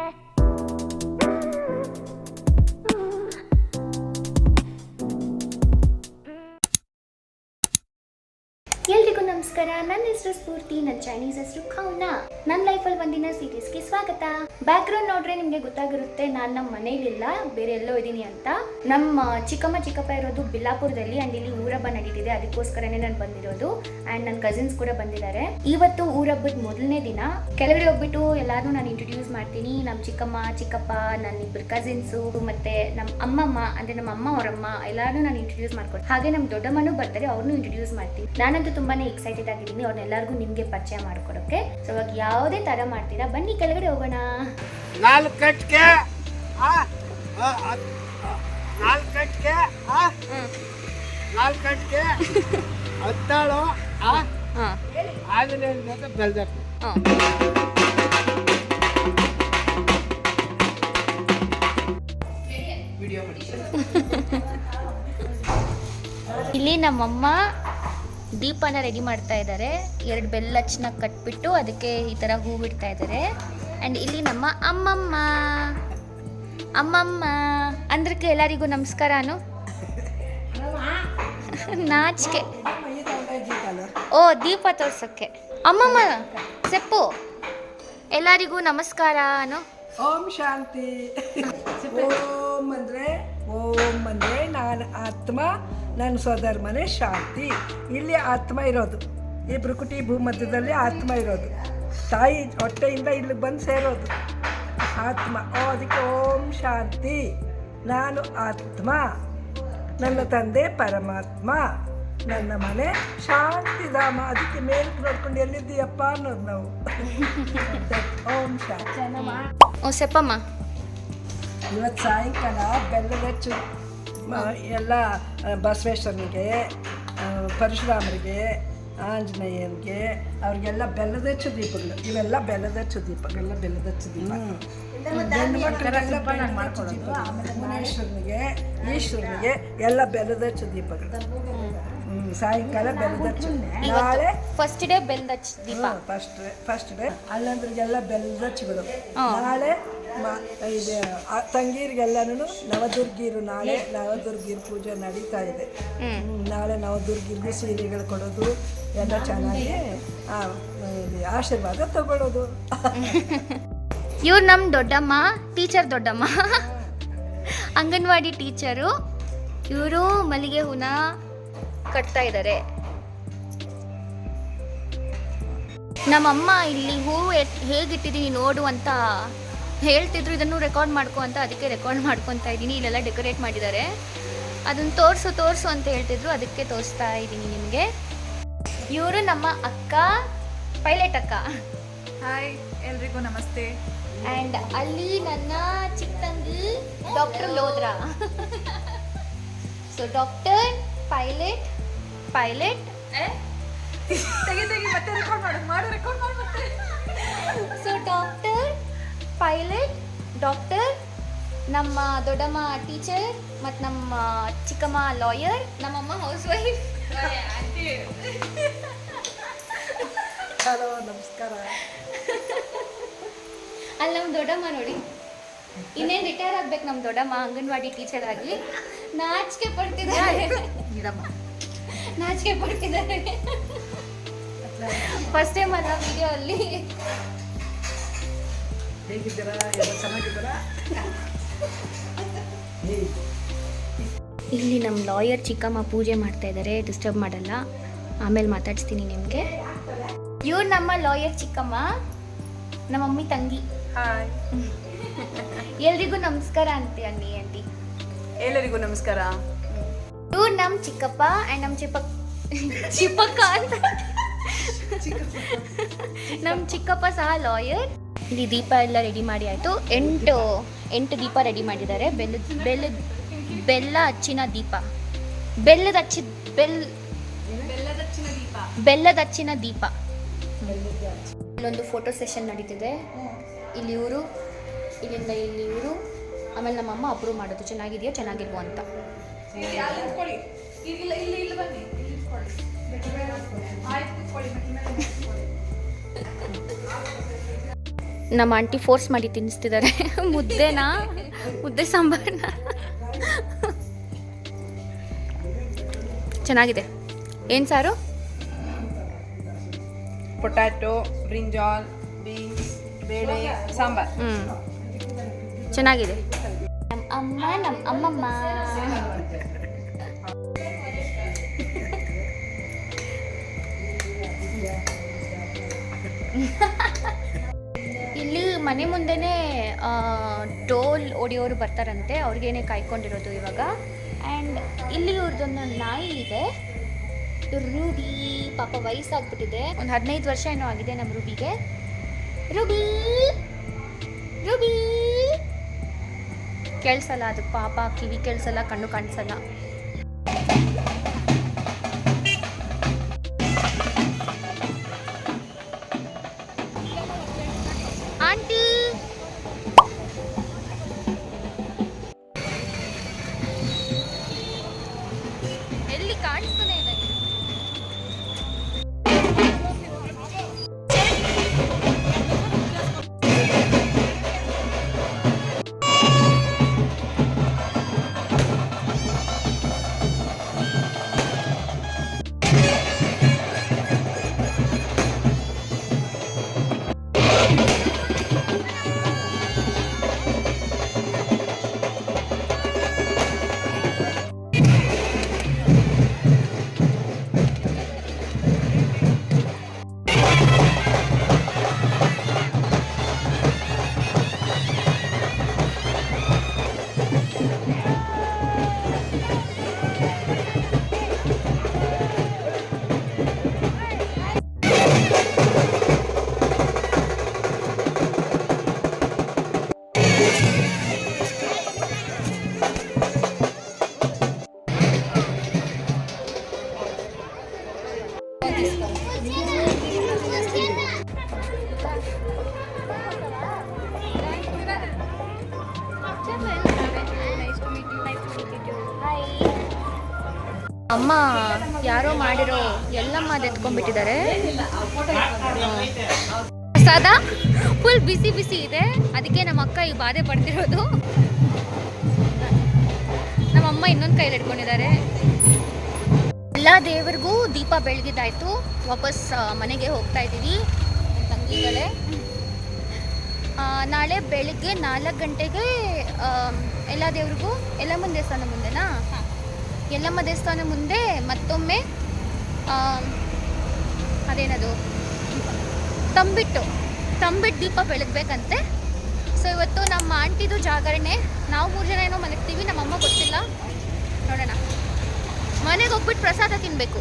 け ನಮಸ್ಕಾರ. ನನ್ನ ಹೆಸರು ಸ್ಫೂರ್ತಿ. ನನ್ನ ಚೈನೀಸ್ ಹೆಸರು ಖೌನ ನನ್ನ ಲೈಫಲ್ಲಿ ಒಂದಿನ ಸೀರೀಸ್ಗೆ ಸ್ವಾಗತ. ಬ್ಯಾಕ್ ಗ್ರೌಂಡ್ ನೋಡ್ರೆ ನಿಮ್ಗೆ ಗೊತ್ತಾಗಿರುತ್ತೆ, ನಾನು ನಮ್ಮ ಮನೇಲಿಲ್ಲ, ಬೇರೆ ಎಲ್ಲೋ ಇದ್ದೀನಿ ಅಂತ. ನಮ್ಮ ಚಿಕ್ಕಮ್ಮ ಚಿಕ್ಕಪ್ಪ ಇರೋದು ಬಿಲ್ಲಾಪುರದಲ್ಲಿ ಅಂಡ್ ಇಲ್ಲಿ ಊರಬ್ಬ ನಡೀತಿದೆ. ಅದಕ್ಕೋಸ್ಕರನೇ ನಾನು ಬಂದಿರೋದು ಅಂಡ್ ನನ್ನ ಕಸಿನ್ಸ್ ಕೂಡ ಬಂದಿದ್ದಾರೆ. ಇವತ್ತು ಊರಬ್ಬದ ಮೊದಲನೇ ದಿನ. ಕೆಲವರಿಗೆ ಹೋಗ್ಬಿಟ್ಟು ಎಲ್ಲಾರು ನಾನು ಇಂಟ್ರೊಡ್ಯೂಸ್ ಮಾಡ್ತೀನಿ. ನಮ್ಮ ಚಿಕ್ಕಮ್ಮ, ಚಿಕ್ಕಪ್ಪ ನನ್ನ ಇಬ್ಬರು ಕಸಿನ್ಸು ಮತ್ತೆ ನಮ್ಮ ಅಮ್ಮಮ್ಮ, ಅಂದ್ರೆ ನಮ್ಮ ಅಮ್ಮ ಅವರಮ್ಮ ಎಲ್ಲಾರು ನಾನು ಇಂಟ್ರೊಡ್ಯೂಸ್ ಮಾಡ್ಕೊಂಡು, ಹಾಗೆ ನಮ್ಮ ದೊಡ್ಡಮ್ಮನೂ ಬರ್ತಾರೆ ಅವ್ರನ್ನೂ ಇಂಟ್ರೊಡ್ಯೂಸ್ ಮಾಡ್ತೀನಿ. ನಾನಂತೂ ತುಂಬಾನೇ ಎಕ್ಸೈಟೆಡ್ ಆಗಿದ್ದೀನಿ ಅವ್ರನ್ನೆಲ್ಲರಿಗೂ ನಿಮಗೆ ಪರಿಚಯ ಮಾಡ್ಕೊಡೋಕೆ. ಸೊ ಇವಾಗ ಯಾವುದೇ ಥರ ಮಾಡ್ತೀರಾ ಬನ್ನಿ ಕೆಳಗಡೆ ಹೋಗೋಣ. ನಾಲ್ಕು ಕಟ್ಗೆ ಆ, ಆ, ಆ, ನಾಲ್ಕು ಕಟ್ಗೆ ಆ, ನಾಲ್ಕು ಕಟ್ಗೆ ಹತ್ತಾಳು ಇಲ್ಲಿ ನಮ್ಮಮ್ಮ ದೀಪನ ರೆಡಿ ಮಾಡ್ತಾ ಇದ್ದಾರೆ ಎರಡು ಬೆಲ್ಲಚ್ಚನ ಕಟ್ಬಿಟ್ಟು ಅದಕ್ಕೆ ಈ ಥರ ಹೂ ಬಿಡ್ತಾ ಇದ್ದಾರೆ ಆ್ಯಂಡ್ ಇಲ್ಲಿ ನಮ್ಮ ಅಮ್ಮಮ್ಮ. ಅಮ್ಮಮ್ಮ. ಅಂದ್ರಕ್ಕೆ ಎಲ್ಲರಿಗೂ ನಮಸ್ಕಾರನು ನಾಚಿಕೆ. ಓ ದೀಪ ತೋರ್ಸೋಕ್ಕೆ. ಅಮ್ಮಮ್ಮ ಸೆಪ್ಪು. ಎಲ್ಲರಿಗೂ ನಮಸ್ಕಾರ ಅನು. ಓಂ ಶಾಂತಿ. ಅಂದ್ರೆ ನಾನು ಆತ್ಮ ನನ್ನ ಸೋದರ ಮನೆ ಶಾಂತಿ. ಇಲ್ಲಿ ಆತ್ಮ ಇರೋದು. ಈ ಬ್ರುಕುಟಿ ಭೂಮಧ್ಯದಲ್ಲಿ ಆತ್ಮ ಇರೋದು. ತಾಯಿ ಹೊಟ್ಟೆಯಿಂದ ಇಲ್ಲಿ ಬಂದು ಸೇರೋದು. ಆತ್ಮ. ಓ ಅದಕ್ಕೆ ಓಂ ಶಾಂತಿ. ನಾನು ಆತ್ಮ. ನನ್ನ ತಂದೆ ಪರಮಾತ್ಮ. ನನ್ನ ಮನೆ ಶಾಂತಿಧಾಮ. ಅದಕ್ಕೆ ಮೇಲಕ್ಕೆ ನೋಡ್ಕೊಂಡು ಎಲ್ಲಿದ್ದೀಯಪ್ಪ ಅನ್ನೋದು ನಾವು. ಓಂ ಶಾಂತಿ. ಓ ಸೆಪ್ಪಮ್ಮ. ಇವತ್ತು ಸಾಯಂಕಾಲ ಬೆಲ್ಲದ ಹೆಚ್ಚು ಎಲ್ಲ ಬಸವೇಶ್ವರನಿಗೆ ಪರಶುರಾಮರಿಗೆ ಆಂಜನೇಯನಿಗೆ ಅವ್ರಿಗೆಲ್ಲ ಬೆಲ್ಲದ ದೀಪಗಳು. ಇವೆಲ್ಲ ಬೆಲ್ಲದ ದೀಪಗಳೆಲ್ಲ ಬೆಲ್ಲದ ದೀಪ. ಗಂಡು ಮಕ್ಕಳೆಲ್ಲ. ಮುನೇಶ್ವರನಿಗೆ ಈಶ್ವರನಿಗೆ ಎಲ್ಲ ಬೆಲ್ಲದ ದೀಪಗಳು. ಸಾಯಂಕಾಲ ಬೆಲ್ಲದ ಹೆಚ್ಚು. ನಾಳೆ ಫಸ್ಟ್ ಡೇ ಬೆಲ್ದ ದೀಪ. ಫಸ್ಟ್ ಫಸ್ಟ್ ಡೇ ಅಲ್ಲಂದ್ರಿಗೆಲ್ಲ ಬೆಲ್ಲದ ಹಚ್ಚಿಬಿಡು ನಾಳೆ ಇದು. ತಂಗೀರಿಗೆಲ್ಲನೂ ನವದುರ್ಗಿರು ನಾಳೆ ನವದುರ್ಗಿರು ಪೂಜೆ ನಡೀತಾ ಇದೆ. ನಾಳೆ ನವದುರ್ಗಿರ್ಗೆ ಸೀರೆಗಳು ಕೊಡೋದು ಎಲ್ಲ ಚೆನ್ನಾಗಿ ಆಶೀರ್ವಾದ ತಗೊಳ್ಳೋದು ಇವ್ರು ನಮ್ಮ ದೊಡ್ಡಮ್ಮ ಟೀಚರ್ ದೊಡ್ಡಮ್ಮ. ಅಂಗನವಾಡಿ ಟೀಚರು ಇವರು ಮಲ್ಲಿಗೆ ಹೂನ ಕಟ್ತಾ ಇದ್ದಾರೆ ನಮ್ಮಮ್ಮ ಇಲ್ಲಿ ಹೂ ಎತ್- ಹೇಗಿಟ್ಟಿದ್ದೀನಿ ನೋಡು ಅಂತ ಹೇಳ್ತಿದ್ರು ಇದನ್ನು ರೆಕಾರ್ಡ್ ಮಾಡ್ಕೊ ಅಂತ ಅದಕ್ಕೆ ರೆಕಾರ್ಡ್ ಮಾಡ್ಕೊತಾ ಇದ್ದೀನಿ ಇಲ್ಲೆಲ್ಲ ಡೆಕೋರೇಟ್ ಮಾಡಿದ್ದಾರೆ. ಅದನ್ನು ತೋರಿಸು ತೋರಿಸು ಅಂತ ಹೇಳ್ತಿದ್ರು ಅದಕ್ಕೆ ತೋರಿಸ್ತಾ ಇದ್ದೀನಿ ನಿಮಗೆ. ಇವರು ನಮ್ಮ ಅಕ್ಕ ಪೈಲಟ್ ಅಕ್ಕ. ಹಾಯ್ ಎಲ್ರಿಗೂ ನಮಸ್ತೆ. ಅಂಡ್ ಅಲ್ಲಿ ನನ್ನ ಚಿಕ್ಕ ತಂಗಿ doctor ಲೋದ್ರಾ. So doctor pilot pilot. ತೆಗಿ ತೆಗಿ ಮತ್ತೆ ರೆಕಾರ್ಡ್ ಮಾಡು ಮಾಡು ರೆಕಾರ್ಡ್ ಮಾಡು ಸೊ ಡಾಕ್ಟರ್ ಪೈಲಟ್ ಡಾಕ್ಟರ್ ನಮ್ಮ ದೊಡ್ಡಮ್ಮ ಟೀಚರ್ ಮತ್ತು ನಮ್ಮ ಚಿಕ್ಕಮ್ಮ ಲಾಯರ್ ನಮ್ಮಮ್ಮ ಹೌಸ್ ವೈಫ್ ಹಲೋ ನಮಸ್ಕಾರ. ಅಲ್ಲಿ ನಮ್ಮ ದೊಡ್ಡಮ್ಮ ನೋಡಿ. ಇನ್ನೇನು ರಿಟೈರ್ ಆಗ್ಬೇಕು ನಮ್ಮ ದೊಡ್ಡಮ್ಮ ಅಂಗನವಾಡಿ ಟೀಚರ್ ಆಗಿ. ನಾಚಿಕೆ ಪಡ್ತಿದ್ದಾರೆ. ನಾಚಿಕೆ ಪಡ್ತಿದ್ದಾರೆ. ಫಸ್ಟ್ ಟೈಮ್ ಅಲ್ಲ ವಿಡಿಯೋ ಅಲ್ಲಿ. ಹೇಗಿದ್ದೀರಾ? ಎಲ್ಲ ಚೆನ್ನಾಗಿದ್ದೀರಾ? ಹೇ ಇಲ್ಲಿ ನಮ್ಮ ಲಾಯರ್ ಚಿಕ್ಕಮ್ಮ ಪೂಜೆ ಮಾಡ್ತಾ ಇದ್ದಾರೆ ಡಿಸ್ಟರ್ಬ್ ಮಾಡಲ್ಲ. ಆಮೇಲೆ ಮಾತಾಡಿಸ್ತೀನಿ ನಿಮಗೆ. ಇವ್ರು ನಮ್ಮ ಲಾಯರ್ ಚಿಕ್ಕಮ್ಮ ನಮ್ಮ ಮಮ್ಮಿ ತಂಗಿ. ಎಲ್ರಿಗೂ ನಮಸ್ಕಾರ ಅಂತೆ ಅನ್ನಿ ಆಂಟಿ. ಎಲ್ಲರಿಗೂ ನಮಸ್ಕಾರ. ಇವ್ರು ನಮ್ಮ ಚಿಕ್ಕಪ್ಪ ಆ್ಯಂಡ್ ನಮ್ಮ ಚಿಪ್ಪ ಚಿಪ್ಪಕ್ಕ ಅಂತ. ನಮ್ಮ ಚಿಕ್ಕಪ್ಪ ಸಹ ಲಾಯರ್. ಇಲ್ಲಿ ದೀಪ ಎಲ್ಲ ರೆಡಿ ಮಾಡಿ ಆಯಿತು. ಎಂಟು ಎಂಟು ದೀಪ ರೆಡಿ ಮಾಡಿದ್ದಾರೆ. ಬೆಲ್ಲದ ಬೆಲ್ಲದ ಬೆಲ್ಲ ಹಚ್ಚಿನ ದೀಪ. ಬೆಲ್ಲದ ಹಚ್ಚಿದ ಬೆಲ್, ಬೆಲ್ಲದ ಹಚ್ಚಿನ ದೀಪ. ಇಲ್ಲೊಂದು ಫೋಟೋ ಸೆಷನ್ ನಡೀತಿದೆ. ಇಲ್ಲಿ ಇವರು, ಇಲ್ಲಿಂದ ಇಲ್ಲಿ ಇವರು, ಆಮೇಲೆ ನಮ್ಮಮ್ಮ ಅಪ್ರೂವ್ ಮಾಡೋದು. ಚೆನ್ನಾಗಿದೆಯಾ, ಚೆನ್ನಾಗಿಲ್ವೋ ಅಂತ. ಇಲ್ಲಿ ಇಲ್ಲಿ ಇಲ್ಲಿ ಬನ್ನಿ. ಇಲ್ಲಿ ನಮ್ಮ ಆಂಟಿ ಫೋರ್ಸ್ ಮಾಡಿ ತಿನ್ನಿಸ್ತಿದ್ದಾರೆ. ಮುದ್ದೆನಾ? ಮುದ್ದೆ ಸಾಂಬಾರನ್ನ ಚೆನ್ನಾಗಿದೆ. ಏನು ಸಾರು? ಪೊಟ್ಯಾಟೊ ಬ್ರಿಂಜಾಲ್ ಬೀನ್ಸ್ ಬೇಳೆ ಸಾಂಬಾರ್. ಹ್ಞೂ ಚೆನ್ನಾಗಿದೆ. ನಮ್ಮ ಅಮ್ಮ ನಮ್ಮ ಅಮ್ಮಮ್ಮ. ಮನೆ ಮುಂದೆನೇ ಡೋಲ್ ಹೊಡಿಯೋರು ಬರ್ತಾರಂತೆ. ಅವ್ರಿಗೇನೆ ಕಾಯ್ಕೊಂಡಿರೋದು ಇವಾಗ. ಆ್ಯಂಡ್ ಇಲ್ಲಿ ಇವ್ರದ್ದೊಂದು ನಾಯಿ ಇದೆ. ರೂಬಿ, ಪಾಪ ವಯಸ್ಸಾಗ್ಬಿಟ್ಟಿದೆ. ಒಂದು ಹದಿನೈದು ವರ್ಷ ಏನೋ ಆಗಿದೆ ನಮ್ಮ ರೂಬಿಗೆ. ರೂಬಿ! ರೂಬಿ! ಕೇಳಿಸಲ್ಲ ಅದು ಪಾಪ, ಕಿವಿ ಕೇಳಿಸಲ್ಲ, ಕಣ್ಣು ಕಾಣಿಸಲ್ಲ. ಎಲ್ಲಮ್ಮ ಎತ್ಕೊಂಡ್ಬಿಟ್ಟಿದ್ದಾರೆ ಪ್ರಸಾದ ಫುಲ್ ಬಿಸಿ ಬಿಸಿ ಇದೆ. ಅದಕ್ಕೆ ನಮ್ಮ ಅಕ್ಕ ಈ ಬಾಧೆ ಪಡ್ತಿರೋದು. ನಮ್ಮ ಅಮ್ಮ ಇನ್ನೊಂದು ಕೈಲಿ ಇಟ್ಕೊಂಡಿದ್ದಾರೆ ಎಲ್ಲ ದೇವರಿಗೂ ದೀಪ ಬೆಳಗಿದ್ದಾಯ್ತು. ವಾಪಸ್ ಮನೆಗೆ ಹೋಗ್ತಾ ಇದ್ದೀವಿ. ತಂಗಿಗಳೇ. ನಾಳೆ ಬೆಳಿಗ್ಗೆ ನಾಲ್ಕು ಗಂಟೆಗೆ ಎಲ್ಲ ದೇವ್ರಿಗೂ ಎಲ್ಲಮ್ಮ ದೇವಸ್ಥಾನ ಮುಂದೆನಾ? ಎಲ್ಲಮ್ಮ ದೇವಸ್ಥಾನ ಮುಂದೆ ಮತ್ತೊಮ್ಮೆ ಅದೇನದು? ತಂಬಿಟ್ಟು. ತಂಬಿಟ್ಟು ದೀಪ ಬೆಳಗ್ಬೇಕಂತೆ. ಸೊ ಇವತ್ತು ನಮ್ಮ ಆಂಟಿದು ಜಾಗರಣೆ. ನಾವು ಮೂರು ಜನ ಏನೋ ಮಲಗ್ತೀವಿ, ನಮ್ಮಮ್ಮ ಗೊತ್ತಿಲ್ಲ. ನೋಡೋಣ. ಮನೆಗೆ ಹೋಗ್ಬಿಟ್ಟು ಪ್ರಸಾದ ತಿನ್ನಬೇಕು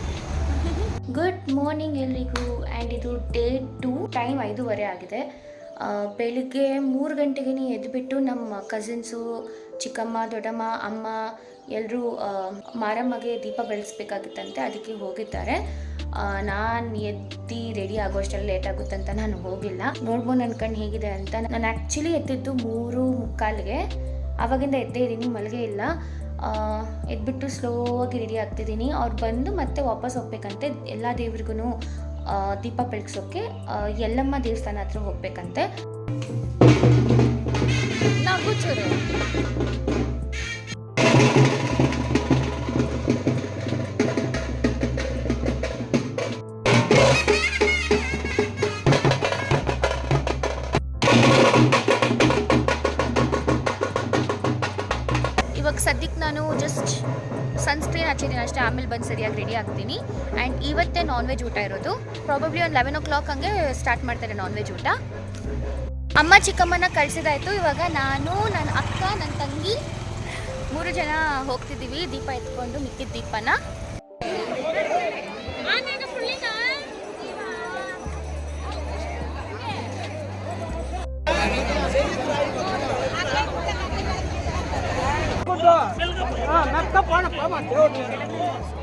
ಗುಡ್ ಮಾರ್ನಿಂಗ್ ಎಲ್ರಿಗೂ. ಆ್ಯಂಡ್ ಇದು ಡೇ ಟು ಟೈಮ್ ಐದೂವರೆ ಆಗಿದೆ. ಬೆಳಿಗ್ಗೆ ಮೂರು ಗಂಟೆಗೆ ಎದ್ದುಬಿಟ್ಟು ನಮ್ಮ ಕಸಿನ್ಸು ಚಿಕ್ಕಮ್ಮ, ದೊಡ್ಡಮ್ಮ, ಅಮ್ಮ ಎಲ್ಲರೂ ಮಾರಮ್ಮಗೆ ದೀಪ ಬೆಳೆಸ್ಬೇಕಾಗಿತ್ತಂತೆ, ಅದಕ್ಕೆ ಹೋಗಿದ್ದಾರೆ. ನಾನು ಎದ್ದು ರೆಡಿ ಆಗೋಷ್ಟರಲ್ಲಿ ಲೇಟ್ ಅಂತ ನಾನು ಹೋಗಿಲ್ಲ. ನೋಡ್ಬೋದು ನನ್ನ ಕಣ್ಣು ಹೇಗಿದೆ ಅಂತ ನಾನು ಆ್ಯಕ್ಚುಲಿ ಎದ್ದಿದ್ದು ಮೂರು ಮುಕ್ಕಾಲಿಗೆ. ಆವಾಗಿಂದ ಎದ್ದೇ ಇದ್ದೀನಿ, ಮಲಗೇ ಇಲ್ಲ. ಎದ್ಬಿಟ್ಟು ಸ್ಲೋ ಆಗಿ ರೆಡಿ ಆಗ್ತಿದ್ದೀನಿ. ಅವ್ರು ಬಂದು ಮತ್ತೆ ವಾಪಸ್ ಹೋಗ್ಬೇಕಂತೆ, ಎಲ್ಲ ದೇವ್ರಿಗೂ ದೀಪ ಬೆಳಗ್ಸೋಕ್ಕೆ ಆ, ಯಲ್ಲಮ್ಮ ದೇವಸ್ಥಾನ ಹತ್ರ ಹೋಗ್ಬೇಕಂತೆ. ನಾಗೂಚೂರು ಆಮೇಲೆ ಬಂದು ಸರಿಯಾಗಿ ರೆಡಿ ಆಗ್ತೀನಿ. ಆ್ಯಂಡ್ ಇವತ್ತೇ ನಾನ್ ವೆಜ್ ಊಟ ಇರೋದು. ಪ್ರಾಬಬ್ಲಿ ಒಂದು ಲೆವೆನ್ ಓ ಕ್ಲಾಕ್ ಹಂಗೆ ಸ್ಟಾರ್ಟ್ ಮಾಡ್ತಾರೆ ನಾನ್ ವೆಜ್ ಊಟ. ಅಮ್ಮ ಚಿಕ್ಕಮ್ಮನ ಕಳ್ಸಿದಾಯ್ತು. ಇವಾಗ ನಾನು ನನ್ನ ಅಕ್ಕ ನನ್ನ ತಂಗಿ ಮೂರು ಜನ ಹೋಗ್ತಿದ್ದೀವಿ. ದೀಪ ಎತ್ಕೊಂಡು ಮಿಕ್ಕಿದ ದೀಪನ. Toma, trouxa. Né?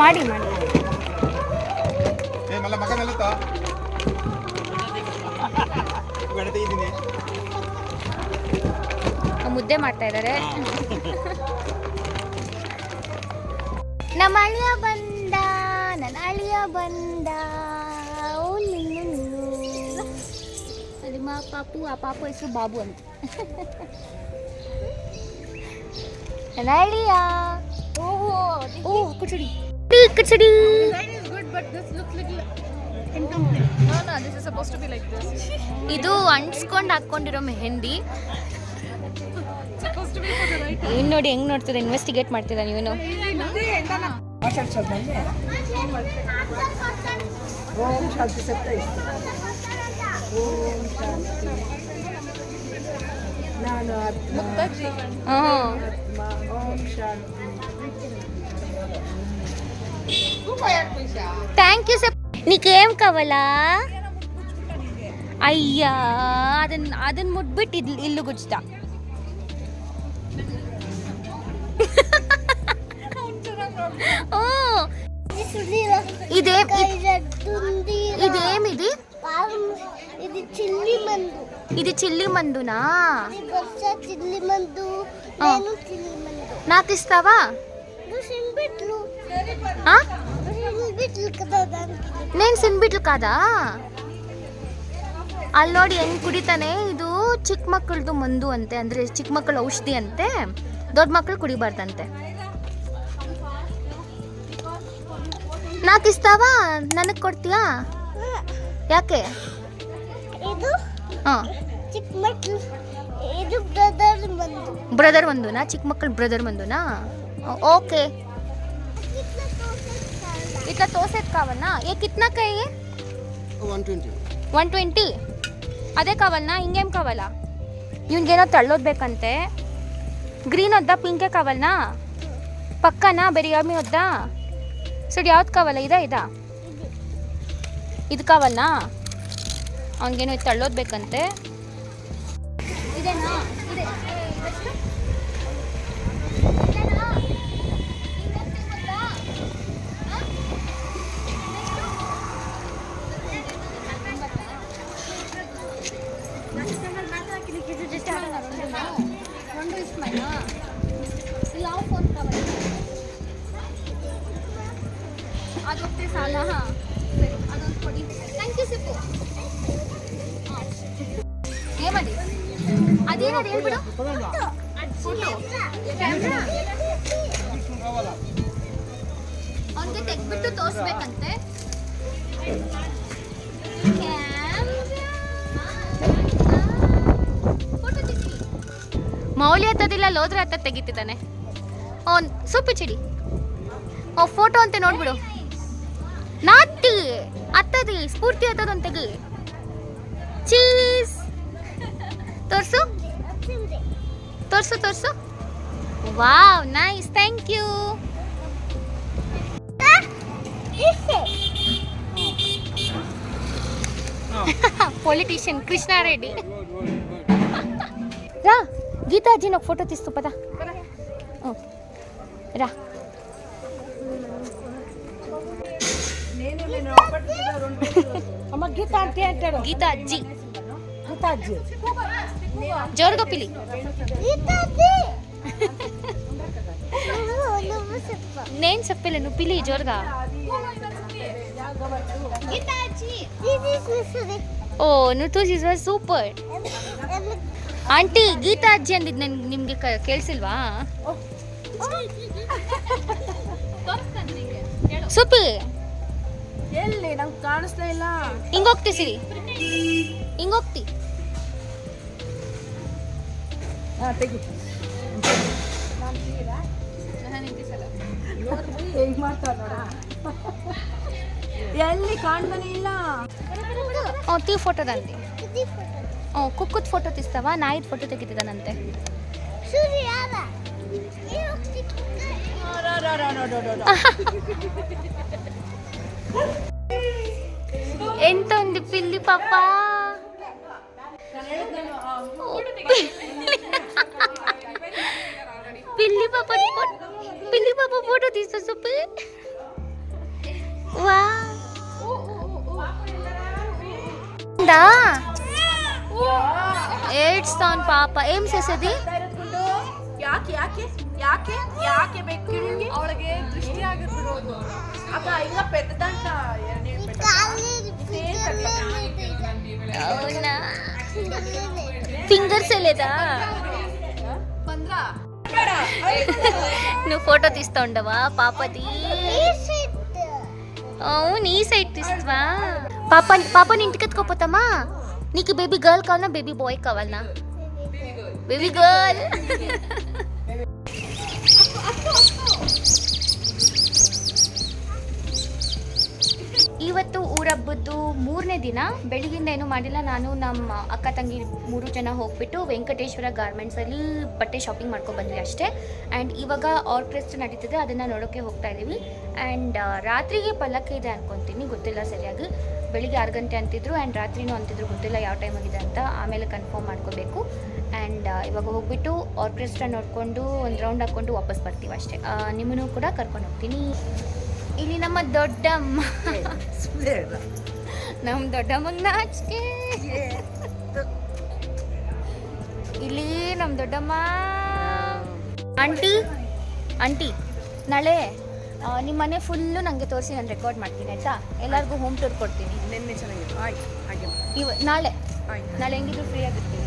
ಮಾಡಿ ಮಾಡಿ. ಮುದ್ದೆ ಮಾಡ್ತಾ ಇದ್ದಾರೆ ನಮ್ಮ ಅಳಿಯ ಬಂದ ನನ್ನ ಅಳಿಯ ಬಂದ. ಓ ನಿನ್ನು ನಿನ್ನು. ಅಲ್ಲಿ ಮಾ ಪಾಪು ಆ ಪಾಪು ಹೆಸರು ಬಾಬು ಅಂತ. ನನ್ನ ಅಳಿಯ. ಓಹೋ ಓ ಕುಚಡಿ. ಕುಚಡಿ No, no, this is supposed to be like this. ಇದು ಅಂಟಿಸ್ಕೊಂಡು ಹಾಕೊಂಡಿರೋ mehndi supposed to be for the right. ಇವ್ ನೋಡಿ ಹೆಂಗ್ ನೋಡ್ತಿದ್ದೆ ಇನ್ವೆಸ್ಟಿಗೇಟ್ ಮಾಡ್ತಿದ್ದಾನೆ ನೀವೇನು ಮಾತಾಡ್ಸೋದಂಗೆ ಓಂ ಶಾಂತಿ ಸಪ್ತ ಓಂ ಶಾಂತಿ ನಾನು ಆತ್ಮ ಆತ್ಮ ಓಂ ಶಾಂತಿ థ్యాంక్ యూ సార్ నీకేం కావాలా అయ్యా ಅದನ್ನ ಅದನ್ನ ಮುಟ್ಬಿಟ್ಟು ಇದು ಇಲ್ಲು ಗುಜ್ತಾ ఓ ఇదేం ఇదేమిది ఇది చిల్లి మందు ఇది చిల్లి మందునా ఇది బొత్స చిల్లి మందు ఆ. నేను చిల్లి మందు నాకు ఇస్తావా ನೇನ್ ಸಿನ್ಬಿಟ್ಲು ಕಾದಾ ಅಲ್ಲಿ ನೋಡಿ ಹೆಂಗ್ ಕುಡಿತಾನೆ? ಇದು ಚಿಕ್ಕ ಮಕ್ಕಳದು ಮಂದು ಅಂತೆ. ಅಂದರೆ ಚಿಕ್ಕ ಮಕ್ಕಳು ಔಷಧಿ ಅಂತೆ. ದೊಡ್ಡ ಮಕ್ಕಳು ಕುಡಿಬಾರ್ದಂತೆ. ನಾ ಕಿಸ್ತಾವ ನನಗೆ ಕೊಡ್ತೀಯಾ? ಯಾಕೆ? ಹಾಂ. ಬ್ರದರ್ ಬಂದು ಬ್ರದರ್ ಚಿಕ್ಕ ಮಕ್ಕಳ ಬ್ರದರ್ ಬಂದುನಾ ఓకే ఇట్లా తోసేది కావాలనా ఏ కిత్నాకా వన్ ట్వంటీ వన్ ಟ್ವೆಂಟಿ ಅದೇ ಕಾವಲ್ನಾ? ಹಿಂಗೇಮ್ ಕಾವಲ್ಲ ಇವ್ನಿಗೇನೋ ತಳ್ಳೋದು ಬೇಕಂತೆ ಗ್ರೀನ್ ಒದ್ದ ಪಿಂಕೆ ಕಾವಲ್ನಾ? ಪಕ್ಕನಾ? ಬೆರಿಯಾಮಿ ಒದ್ದಾ? ಸರಿ ಯಾವ್ದು ಕಾವಲ್ಲ ಇದೆ ಇದಾ? ಇದು ಕಾವಲ್ನಾ? ಅವನಿಗೇನೋ ಇದು ತಳ್ಳೋದು ಬೇಕಂತೆ ಇದೇನಾ? ತೋರಿಸ್ಬೇಕಂತೆ ಮೌಲ್ಯ ಹತ್ತದಿಲ್ಲ, ಲೋದ್ರ ಹತ್ತ ತೆಗಿತಿದ್ದಾನೆ. ಅವ್ನ್ ಸೂಪಿ ಚಿಡಿ. ಓ ಫೋಟೋ ಅಂತ ನೋಡ್ಬಿಡು. ನಾಟಿ ಹತ್ತದಿ, ಸ್ಫೂರ್ತಿ ಹತ್ತದೊಂದು ತೆಗಿ. ಚೀಸ್. ತೋರ್ಸು. ತೋರ್ಸು ತೋರ್ಸು. Wow, nice, thank you. Politician Krishna Reddy రా గీతాజీ నాకు ఫోటో తీస్తూ పదా. రా. నేను నేను ఒకటి రెండు అమ్మ గీత అంటే అంటాడు. గీత అజ్జి గీత అజ్జి జోరుగా పిలి నేను చెప్పలే నువ్వు పిలి జోరుగా. ಓ ನೂತೂಸ್ ವಾಸ್ ಸೂಪರ್ ಆಂಟಿ ಗೀತಾ ಅಜ್ಜಿ ಅಂದಿದ್ದು ನನ್ಗೆ ನಿಮಗೆ ಕೇಳಿಸಿಲ್ವಾ? ಸೂಪಿ ಎಲ್ಲಿ? ನಂಗೆ ಕಾಣಿಸ್ತಾ ಇಲ್ಲ. ಹಿಂಗೋಗ್ತಿ ಸಿರಿ. ಹಿಂಗೋಗ್ತಿ. ಹೇಗೆ ಮಾಡ್ತಾರ ನೋಡ ಎಲ್ಲಿ ಕಾಣ್ತಾನೆ ಇಲ್ಲ ಓ ತೀ ಫೋಟೋದಂತೆ ಓ ಕುಕ್ಕುದ್ ಫೋಟೋ తీస్తావా ನಾಯಿದ್ ಫೋಟೋ ತೆಗಿತಿದ್ದಾನಂತೆ ఎంత ఉంది పిల్లి పాప పిల్లి పాప పిల్లి పాప ఫోటో తీస్తా సుప్పి ఏడ్చిండా ఏడ్స్తాను పాప. ఏం చేసేది? ఫింగర్స్ లేదా? నువ్వు ఫోటో తీస్తా ఉండవా? పాపది. అవును ఈ సైడ్ తీస్తావా పాప పాపని ఇంటికి ఎత్తుకోపోతామా నీకు బేబీ గర్ల్ కావాలనా బేబీ బాయ్ కావాలనా బేబీ గర్ల్ ಇವತ್ತು ಊರಬ್ಬದ್ದು ಮೂರನೇ ದಿನ. ಬೆಳಗಿಂದ ಏನು ಮಾಡಿಲ್ಲ. ನಾನು ನಮ್ಮ ಅಕ್ಕ ತಂಗಿ ಮೂರು ಜನ ಹೋಗ್ಬಿಟ್ಟು ವೆಂಕಟೇಶ್ವರ ಗಾರ್ಮೆಂಟ್ಸಲ್ಲಿ ಬಟ್ಟೆ ಶಾಪಿಂಗ್ ಮಾಡ್ಕೊಂಡು ಬಂದ್ವಿ ಅಷ್ಟೇ. ಆ್ಯಂಡ್ ಇವಾಗ ಆರ್ಕೆಸ್ಟ್ರಾ ನಡೀತಿದೆ. ಅದನ್ನು ನೋಡೋಕ್ಕೆ ಹೋಗ್ತಾ ಇದ್ದೀವಿ. ಆ್ಯಂಡ್ ರಾತ್ರಿಗೆ ಪಲ್ಲಕ್ಕೆ ಇದೆ ಅನ್ಕೊಂತೀನಿ. ಗೊತ್ತಿಲ್ಲ ಸರಿಯಾಗಿ. ಬೆಳಿಗ್ಗೆ ಆರು ಗಂಟೆ ಅಂತಿದ್ರು. ಆ್ಯಂಡ್ ರಾತ್ರಿನೂ ಅಂತಿದ್ರು. ಗೊತ್ತಿಲ್ಲ ಯಾವ ಟೈಮ್ ಆಗಿದೆ ಅಂತ. ಆಮೇಲೆ ಕನ್ಫರ್ಮ್ ಮಾಡ್ಕೋಬೇಕು. ಆ್ಯಂಡ್ ಇವಾಗ ಹೋಗ್ಬಿಟ್ಟು ಆರ್ಕೆಸ್ಟ್ರಾ ನೋಡಿಕೊಂಡು, ಒಂದು ರೌಂಡ್ ಹಾಕ್ಕೊಂಡು ವಾಪಸ್ ಬರ್ತೀವಿ ಅಷ್ಟೇ. ನಿಮ್ಮನ್ನು ಕೂಡ ಕರ್ಕೊಂಡು ಹೋಗ್ತೀನಿ. ಇಲ್ಲಿ ನಮ್ಮ ದೊಡ್ಡಮ್ಮ. ನಮ್ಮ ದೊಡ್ಡಮ್ಮನ ನಾಚಿಕೆ ಇಲ್ಲಿ ನಮ್ಮ ದೊಡ್ಡಮ್ಮ. ಆಂಟಿ ಆಂಟಿ ನಾಳೆ ನಿಮ್ಮ ಮನೆ ಫುಲ್ಲು ನನಗೆ ತೋರಿಸಿ ನಾನು ರೆಕಾರ್ಡ್ ಮಾಡ್ತೀನಿ ಆಯ್ತಾ? ಎಲ್ಲರಿಗೂ ಹೋಮ್ ಟೂರ್ ಕೊಡ್ತೀನಿ. ನಿನ್ನೆ ಚೆನ್ನಾಗಿತ್ತು. ಆಯ್ತು ಹಾಗೆ ಇವ ನಾಳೆ. ನಾಳೆ ಹೆಂಗಿದ್ರು ಫ್ರೀ ಆಗಿರ್ತೀನಿ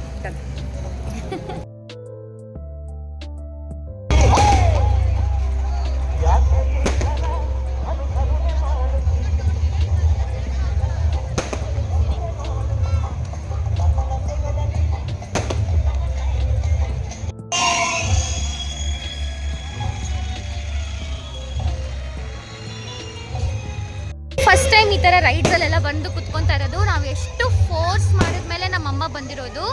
ಈ ತರ ರೈಡ್ಸ್ ಅಲ್ಲೆಲ್ಲ ಬಂದು ಕುತ್ಕೊಂತ ಇರೋದು. ನಾವು ಎಷ್ಟು ಫೋರ್ಸ್ ಮಾಡಿದ್ಮೇಲೆ ನಮ್ಮಮ್ಮ ಬಂದಿರೋದು.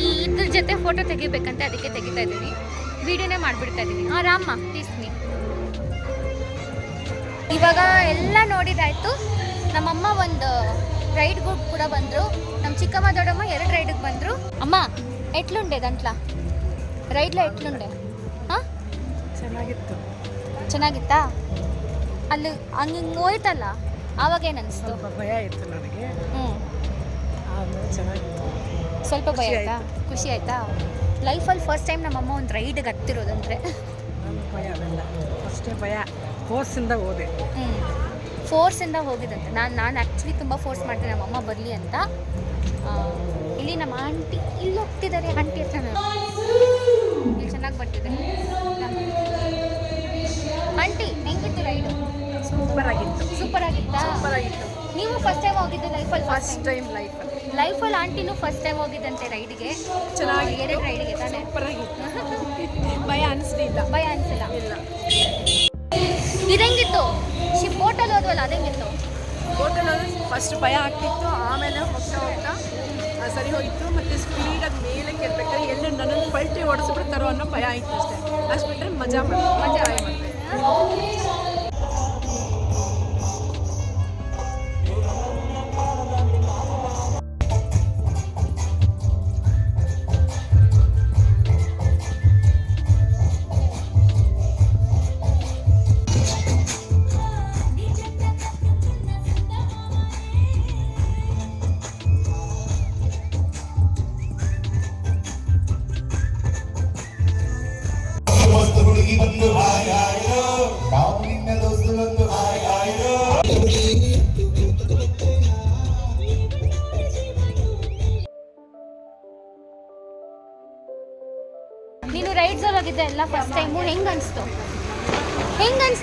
ಈ ಇದ್ರ ಜೊತೆ ಫೋಟೋ ತೆಗಿಬೇಕಂತ ಅದಕ್ಕೆ ತೆಗಿತಾ ಇದ್ದೀನಿ. ವಿಡಿಯೋನೇ ಮಾಡ್ಬಿಡ್ತಾ ಇದ್ದೀನಿ. ಹಾಂ ರಾಮ ತೀಸ್ನಿ ಇವಾಗ ಎಲ್ಲ ನೋಡಿದಾಯ್ತು. ನಮ್ಮಮ್ಮ ಒಂದು ರೈಡ್ಗೂ ಕೂಡ ಬಂದರು. ನಮ್ಮ ಚಿಕ್ಕಮ್ಮ ದೊಡ್ಡಮ್ಮ ಎರಡು ರೈಡಿಗೆ ಬಂದರು. ಅಮ್ಮ ಎಟ್ಲುಂಡೆ ದಂಟ್ಲ ರೈಡ್ಲ ಎಟ್ಲುಂಡೆ? ಹಾಂ? ಚೆನ್ನಾಗಿತ್ತು. ಚೆನ್ನಾಗಿತ್ತಾ? ಅಲ್ಲಿ ಹಂಗೆ ಹಿಂಗೆ ಹೋಯ್ತಲ್ಲ ಆವಾಗ ಏನು ಅನಿಸ್ತು ಭಯ ಇತ್ತು ನನಗೆ. ಹ್ಞೂ ಚೆನ್ನಾಗಿತ್ತು. ಸ್ವಲ್ಪ ಭಯ ಆಯ್ತಾ? ಖುಷಿ ಆಯ್ತಾ? ಲೈಫಲ್ಲಿ ಫಸ್ಟ್ ಟೈಮ್ ನಮ್ಮಮ್ಮ ಒಂದು ರೈಡ್ಗೆ ಹತ್ತಿರೋದಂದ್ರೆ ಭಯ ಅಷ್ಟೇ ಭಯ. ಫೋರ್ಸಿಂದ ಹೋದೆ. ಹ್ಞೂ ಫೋರ್ಸಿಂದ ಹೋಗಿದಂತೆ ನಾನು ನಾನು ಆ್ಯಕ್ಚುಲಿ ತುಂಬ ಫೋರ್ಸ್ ಮಾಡ್ತೀನಿ. ನಮ್ಮಮ್ಮ ಬರಲಿ ಅಂತ. ಇಲ್ಲಿ ನಮ್ಮ ಆಂಟಿ ಇಲ್ಲಿ ಹೋಗ್ತಿದ್ದಾರೆ. ಆಂಟಿ ಹತ್ರ ನಾನು. ಇಲ್ಲಿ ಚೆನ್ನಾಗಿ ಬರ್ತಿದೆ. ಆಂಟಿ ಹೆಂಗಿತ್ತು ರೈಡು ಸೂಪರ್ ಆಗಿತ್ತು. ಸೂಪರ್ ಆಗಿತ್ತಾ? ಸೂಪರ್ ಆಗಿತ್ತು. ನೀವು ಫಸ್ಟ್ ಟೈಮ್ ಹೋಗಿದ್ದೆ ಲೈಫಲ್ಲಿ ಫಸ್ಟ್ ಟೈಮ್ ಲೈಫಲ್ಲಿ ಲೈಫಲ್ಲಿ ಆಂಟಿನೂ ಫಸ್ಟ್ ಟೈಮ್ ಹೋಗಿದ್ದಂತೆ ರೈಡ್ಗೆ. ಚೆನ್ನಾಗಿ. ಎರಡು ರೈಡ್ಗೆ ತಾನೇ. ಭಯ ಅನಿಸ್ಲಿಲ್ಲ. ಭಯ ಅನಿಸಿಲ್ಲ. ಇಲ್ಲ. ಇದೆಂಗಿತ್ತು. ಶಿಪ್ ಹೋಟೆಲ್ ಹೋದ್ವಲ್ಲ ಅದಂಗಿತ್ತು. ಹೋಟೆಲ್ ಫಸ್ಟ್ ಭಯ ಆಗ್ತಿತ್ತು ಆಮೇಲೆ ಹೋಗ್ತಾ ಹೋಗ್ತಾ ಸರಿ ಹೋಯಿತು. ಮತ್ತು ಸ್ಪೀಡಾಗಿ ಮೇಲೆ ಕೆರ್ಬೇಕಾದ್ರೆ ಎಲ್ಲಿ ನನ್ನನ್ನು ಪಲ್ಟಿ ಓಡಿಸ್ಬಿಡ್ತಾರೋ ಅನ್ನೋ ಭಯ ಆಯಿತು ಅಷ್ಟೇ. ಅಷ್ಟು ಬಿಟ್ಟರೆ ಮಜಾ ಮಾಡಿ ಮಜಾ ಮಾಡಿದೆ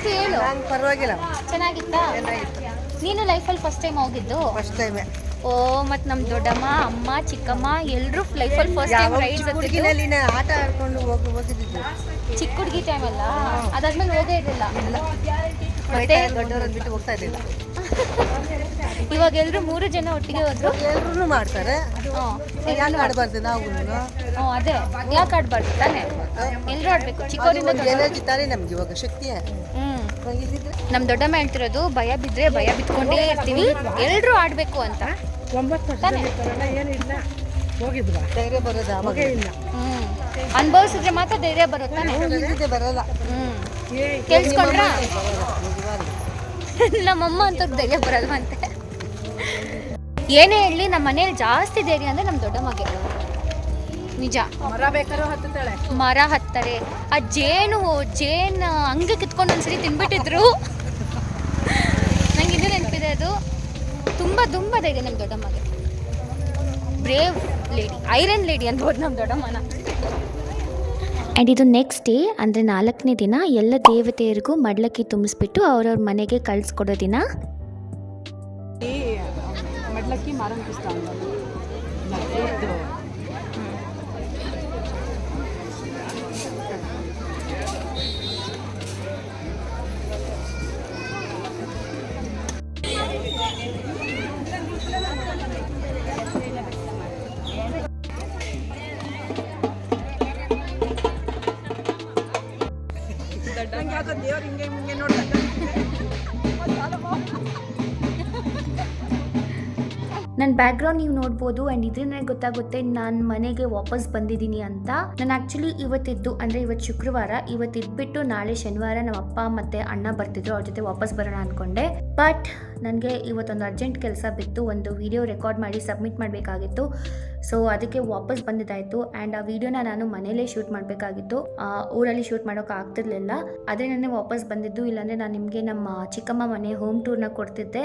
ಅನ್ಸ್ತು ಹೇಳು. ನಂಗೆ ಪರವಾಗಿಲ್ಲ. ಚೆನ್ನಾಗಿತ್ತಾ? ನೀನು ಲೈಫಲ್ಲಿ ಫಸ್ಟ್ ಟೈಮ್ ಹೋಗಿದ್ದು? ಫಸ್ಟ್ ಟೈಮ್ ಓ ಮತ್ ನಮ್ ದೊಡ್ಡಮ್ಮ ಅಮ್ಮ ಚಿಕ್ಕಮ್ಮ ಎಲ್ರು ಲೈಫಲ್ಲಿ ಫಸ್ಟ್ ಟೈಮ್ ರೈಡ್ಸ್ ಹತ್ತಿದ್ದು? ಆಟ ಆಡ್ಕೊಂಡು ಹೋಗಿ ಹೋಗಿದ್ದು ಚಿಕ್ಕ ಹುಡುಗಿ ಟೈಮ್ ಅಲ್ಲ? ಅದಾದ್ಮೇಲೆ ಹೋಗೇ ಇರಲಿಲ್ಲ. ಮತ್ತೆ ದೊಡ್ಡವರನ್ನ ಬಿಟ್ಟು ಹೋಗ್ತಾ ಇದ್ದಿಲ್ಲ ಇವಾಗ ಎಲ್ಲರೂ ಮೂರು ಜನ ಒಟ್ಟಿಗೆ ಹೋದ್ರು? ಎಲ್ಲರೂ ಮಾಡ್ತಾರೆ. ಯಾಕೆ ಆಡಬಾರ್ದು? ನಾವು. ಅದೇ. ಯಾಕೆ ಆಡಬಾರ್ದು ತಾನೆ? ಎಲ್ಲರೂ ಆಡಬೇಕು. ಚಿಕ್ಕವರಿಂದ ಎನರ್ಜಿ ತಾನೇ ನಮ್ಗೆ ಇವಾಗ ಶಕ್ತಿ ಹ್ಮ್. ನಮ್ ದೊಡ್ಡಮ್ಮ ಹೇಳ್ತಿರೋದು ಭಯ ಬಿದ್ರೆ ಭಯ ಬಿತ್ಕೊಂಡೇ ಇರ್ತೀವಿ ಎಲ್ರು ಆಡ್ಬೇಕು ಅಂತ. ಒಂಬತ್ತು ವರ್ಷ ಏನಿಲ್ಲ. ಹೋಗಿದ್ವಾ? ಧೈರ್ಯ ಬರೋದು ಅವಾಗ? ಇಲ್ಲ. ಹ್ಮ್. ಅನುಭವಿಸಿದ್ರೆ ಮಾತ್ರ ಧೈರ್ಯ ಬರುತ್ತಾನೆ ಬರಲ್ಲ. ಕೇಳಿಸ್ಕೊಂಡ್ರ? ನಮ್ಮಮ್ಮ ಅಂತ ಧೈರ್ಯ ಬರಲ್ವಂತೆ ಏನೇ ಹೇಳಿ ನಮ್ಮ ಮನೇಲಿ ಜಾಸ್ತಿ ಧೈರ್ಯ ಅಂದ್ರೆ ನಮ್ಮ ದೊಡ್ಡಮ್ಮಗೆ. ನಿಜ. ಮರ ಬೇಕಾದ್ರೂ ಹತ್ತುತ್ತಾಳೆ. ಮರ ಹತ್ತಾರೆ ಆ ಜೇನು ಜೇನ್ ಹಂಗೆ ಕಿತ್ಕೊಂಡು ಒಂದ್ಸರಿ ತಿನ್ಬಿಟ್ಟಿದ್ರು. ನಂಗೆ ಇನ್ನೂ ನೆನಪಿದೆ ಅದು. ತುಂಬ ತುಂಬ ಧೈರ್ಯ ನಮ್ಮ ದೊಡ್ಡಮ್ಮಗೆ. ಬ್ರೇವ್ ಲೇಡಿ ಐರನ್ ಲೇಡಿ ಅನ್ಬೋದು ನಮ್ಮ ದೊಡ್ಡಮ್ಮನ. ಆ್ಯಂಡ್ ಇದು ನೆಕ್ಸ್ಟ್ ಡೇ ಅಂದರೆ ನಾಲ್ಕನೇ ದಿನ ಎಲ್ಲ ದೇವತೆಯರಿಗೂ ಮಡ್ಲಕ್ಕಿ ತುಂಬಿಸ್ಬಿಟ್ಟು ಅವ್ರವ್ರ ಮನೆಗೆ ಕಳಿಸ್ಕೊಡೋ ದಿನ. ಮಡ್ಲಕ್ಕಿ ಮಾರಂಕಿಸ್ತಾ ನಂಗೆ ಯಾಕೋ ದೇವ್ರು ಹಿಂಗೆ ಹಿಂಗೆ ನೋಡ್ತಾ ನನ್ನ ಬ್ಯಾಕ್ಗ್ರೌಂಡ್ ನೀವು ನೋಡ್ಬೋದು ಆ್ಯಂಡ್ ಇದರಿಂದ ಗೊತ್ತಾಗುತ್ತೆ ನಾನು ಮನೆಗೆ ವಾಪಸ್ ಬಂದಿದ್ದೀನಿ ಅಂತ. ನಾನು ಆ್ಯಕ್ಚುಲಿ ಇವತ್ತಿದ್ದು ಅಂದರೆ ಇವತ್ತು ಶುಕ್ರವಾರ ಇವತ್ತಿದ್ಬಿಟ್ಟು ನಾಳೆ ಶನಿವಾರ ನಮ್ಮ ಅಪ್ಪ ಮತ್ತು ಅಣ್ಣ ಬರ್ತಿದ್ರು ಅವ್ರ ಜೊತೆ ವಾಪಸ್ ಬರೋಣ ಅಂದ್ಕೊಂಡೆ ಬಟ್ ನನಗೆ ಇವತ್ತೊಂದು ಅರ್ಜೆಂಟ್ ಕೆಲಸ ಬಿತ್ತು, ಒಂದು ವಿಡಿಯೋ ರೆಕಾರ್ಡ್ ಮಾಡಿ ಸಬ್ಮಿಟ್ ಮಾಡಬೇಕಾಗಿತ್ತು. ಸೊ ಅದಕ್ಕೆ ವಾಪಸ್ ಬಂದಿದ್ದಾಯಿತು. ಆ್ಯಂಡ್ ಆ ವಿಡಿಯೋನ ನಾನು ಮನೇಲೇ ಶೂಟ್ ಮಾಡಬೇಕಾಗಿತ್ತು. ಊರಲ್ಲಿ ಶೂಟ್ ಮಾಡೋಕೆ ಆಗ್ತಿರ್ಲಿಲ್ಲ. ಅದೇ ನಾನು ವಾಪಸ್ ಬಂದಿದ್ದು, ಇಲ್ಲಾಂದರೆ ನಾನು ನಿಮಗೆ ನಮ್ಮ ಚಿಕ್ಕಮ್ಮ ಮನೆ ಹೋಮ್ ಟೂರ್ನ ಕೊಡ್ತಿದ್ದೆ.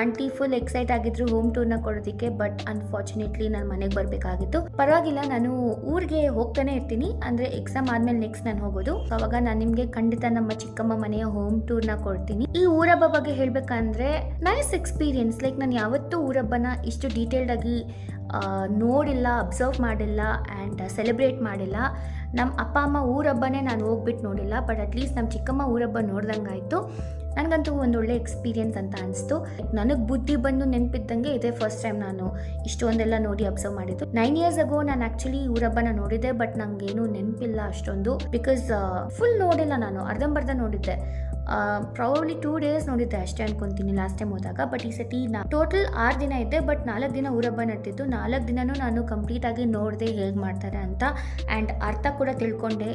ಆಂಟಿ ಫುಲ್ ಎಕ್ಸೈಟ್ ಆಗಿದ್ರು ಹೋಮ್ ಟೂರ್ನ ಕೊಡೋದಕ್ಕೆ ಬಟ್ ಅನ್ಫಾರ್ಚುನೇಟ್ಲಿ ನಾನು ಮನೆಗೆ ಬರಬೇಕಾಗಿತ್ತು. ಪರವಾಗಿಲ್ಲ, ನಾನು ಊರಿಗೆ ಹೋಗ್ತಾನೆ ಇರ್ತೀನಿ. ಅಂದರೆ ಎಕ್ಸಾಮ್ ಆದಮೇಲೆ ನೆಕ್ಸ್ಟ್ ನಾನು ಹೋಗೋದು. ಅವಾಗ ನಾನು ನಿಮಗೆ ಖಂಡಿತ ನಮ್ಮ ಚಿಕ್ಕಮ್ಮ ಮನೆಯ ಹೋಮ್ ಟೂರ್ನ ಕೊಡ್ತೀನಿ. ಈ ಊರ ಬಗ್ಗೆ ಹೇಳಬೇಕಂದ್ರೆ ನೈಸ್ ಎಕ್ಸ್ಪೀರಿಯನ್ಸ್ ಲೈಕ್ ನಾನು ಯಾವತ್ತೂ ಊರಬ್ಬನ ಇಷ್ಟು ಡೀಟೇಲ್ಡಾಗಿ ನೋಡಿಲ್ಲ ಅಬ್ಸರ್ವ್ ಮಾಡಿಲ್ಲ ಆ್ಯಂಡ್ ಸೆಲೆಬ್ರೇಟ್ ಮಾಡಿಲ್ಲ. ನಮ್ಮ ಅಪ್ಪ, ಅಮ್ಮ ಊರಬ್ಬನೇ ನಾನು ಹೋಗ್ಬಿಟ್ಟು ನೋಡಿಲ್ಲ ಬಟ್ ಅಟ್ಲೀಸ್ಟ್ ನಮ್ಮ ಚಿಕ್ಕಮ್ಮ ಊರಬ್ಬ ನೋಡ್ದಂಗಾಯಿತು ನನಗಂತೂ ಒಂದು ಒಳ್ಳೆ ಎಕ್ಸ್ಪೀರಿಯನ್ಸ್ ಅಂತ ಅನಿಸ್ತು. ನನಗೆ ಬುದ್ಧಿ ಬಂದು ನೆನಪಿದ್ದಂಗೆ ಇದೇ ಫಸ್ಟ್ ಟೈಮ್ ನಾನು ಇಷ್ಟೊಂದೆಲ್ಲ ನೋಡಿ ಅಬ್ಸರ್ವ್ ಮಾಡಿದ್ದು. ನೈನ್ ಇಯರ್ಸ್ ಅಗೋ ನಾನು ಆ್ಯಕ್ಚುಲಿ ಊರಬ್ಬನ ನೋಡಿದ್ದೆ ಬಟ್ ನನಗೇನು ನೆನಪಿಲ್ಲ ಅಷ್ಟೊಂದು. ಬಿಕಾಸ್ ಫುಲ್ ನೋಡಿಲ್ಲ ನಾನು, ಅರ್ಧಂಬರ್ಧ ನೋಡಿದ್ದೆ. ಪ್ರಾಬಬ್ಲಿ ಟೂ ಡೇಸ್ ನೋಡಿದ್ದೆ ಅಷ್ಟೇ ಅನ್ಕೊಂತೀನಿ. ಲಾಸ್ಟ್ ಟೈಮ್ ಹೋದಾಗ ಬಟ್ ಈ ಸತಿ ನಾ ಟೋಟಲ್ ಆರು ದಿನ ಇದ್ದೆ ಬಟ್ ನಾಲ್ಕು ದಿನ ಊರಬ್ಬ ನಡ್ತಿತ್ತು ನಾಲ್ಕು ದಿನನೂ ನಾನು ಕಂಪ್ಲೀಟಾಗಿ ನೋಡಿದೆ ಹೇಗೆ ಮಾಡ್ತಾರೆ ಅಂತ ಆ್ಯಂಡ್ ಅರ್ಥ ಕೂಡ ತಿಳ್ಕೊಂಡೆ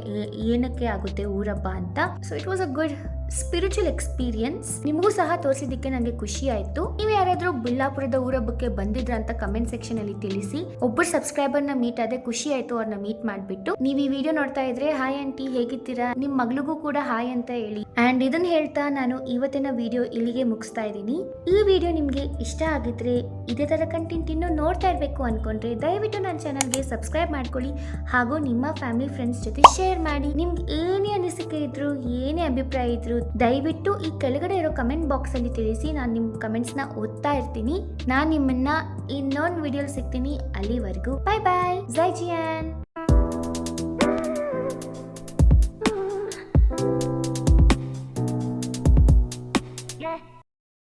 ಏನಕ್ಕೆ ಆಗುತ್ತೆ ಊರಬ್ಬ ಅಂತ. So it was a good spiritual experience ನಿಮಗೂ ಸಹ ತೋರಿಸಿದ್ದಕ್ಕೆ ನನಗೆ ಖುಷಿ ಆಯಿತು. ನೀವು ಯಾರಾದರೂ ಬಿಲ್ಲಾಪುರದ ಬಗ್ಗೆ ಬಂದಿದ್ರ ಅಂತ ಕಮೆಂಟ್ ಸೆಕ್ಷನ್ ಅಲ್ಲಿ ತಿಳಿಸಿ. ಒಬ್ಬರು ಸಬ್ಸ್ಕ್ರೈಬರ್ನ ಮೀಟ್ ಆದ್ರೆ ಖುಷಿ ಆಯಿತು ಅವ್ರನ್ನ ಮೀಟ್ ಮಾಡಿಬಿಟ್ಟು. ನೀವು ಈ ವಿಡಿಯೋ ನೋಡ್ತಾ ಇದ್ರೆ ಹಾಯ್ ಆಂಟಿ ಹೇಗಿದ್ದೀರಾ? ನಿಮ್ ಮಗಳಿಗೂ ಕೂಡ ಹಾಯ್ ಅಂತ ಹೇಳಿ. ಅಂಡ್ ಇದನ್ನ ಹೇಳ್ತಾ ನಾನು ಇವತ್ತಿನ ವಿಡಿಯೋ ಇಲ್ಲಿಗೆ ಮುಗಿಸ್ತಾ ಇದ್ದೀನಿ. ಈ ವಿಡಿಯೋ ನಿಮಗೆ ಇಷ್ಟ ಆಗಿದ್ರೆ ಇದೇ ತರ ಕಂಟೆಂಟ್ ಇನ್ನೂ ನೋಡ್ತಾ ಇರಬೇಕು ಅನ್ಕೊಂಡ್ರೆ ದಯವಿಟ್ಟು ನನ್ನ ಚಾನಲ್ಗೆ ಸಬ್ಸ್ಕ್ರೈಬ್ ಮಾಡ್ಕೊಳ್ಳಿ. ಹಾಗೂ ನಿಮ್ಮ ಫ್ಯಾಮಿಲಿ ಫ್ರೆಂಡ್ಸ್ ಜೊತೆ ಶೇರ್ ಮಾಡಿ. ನಿಮ್ಗೆ ಏನೇ ಅನಿಸಿಕೆ ಇದ್ರು, ಏನೇ ಅಭಿಪ್ರಾಯ ಇದ್ರು ದಯವಿಟ್ಟು ಈ ಕೆಳಗಡೆ ಇರೋ ಕಮೆಂಟ್ ಬಾಕ್ಸ್ ಅಲ್ಲಿ ತಿಳಿಸಿ, ನಾನು ನಿಮ್ಮ ಕಮೆಂಟ್ಸ್ನ ಓದ್ತಾ ಇರ್ತೀನಿ. ನಾನು ನಿಮ್ಮನ್ನ ಇನ್ನೊಂದು ವಿಡಿಯೋಲಿ ಸಿಗ್ತೀನಿ ಅಲ್ಲಿವರೆಗೂ. ಬಾಯ್ ಬಾಯ್ ಜೈ ಜಿಯಾನ್.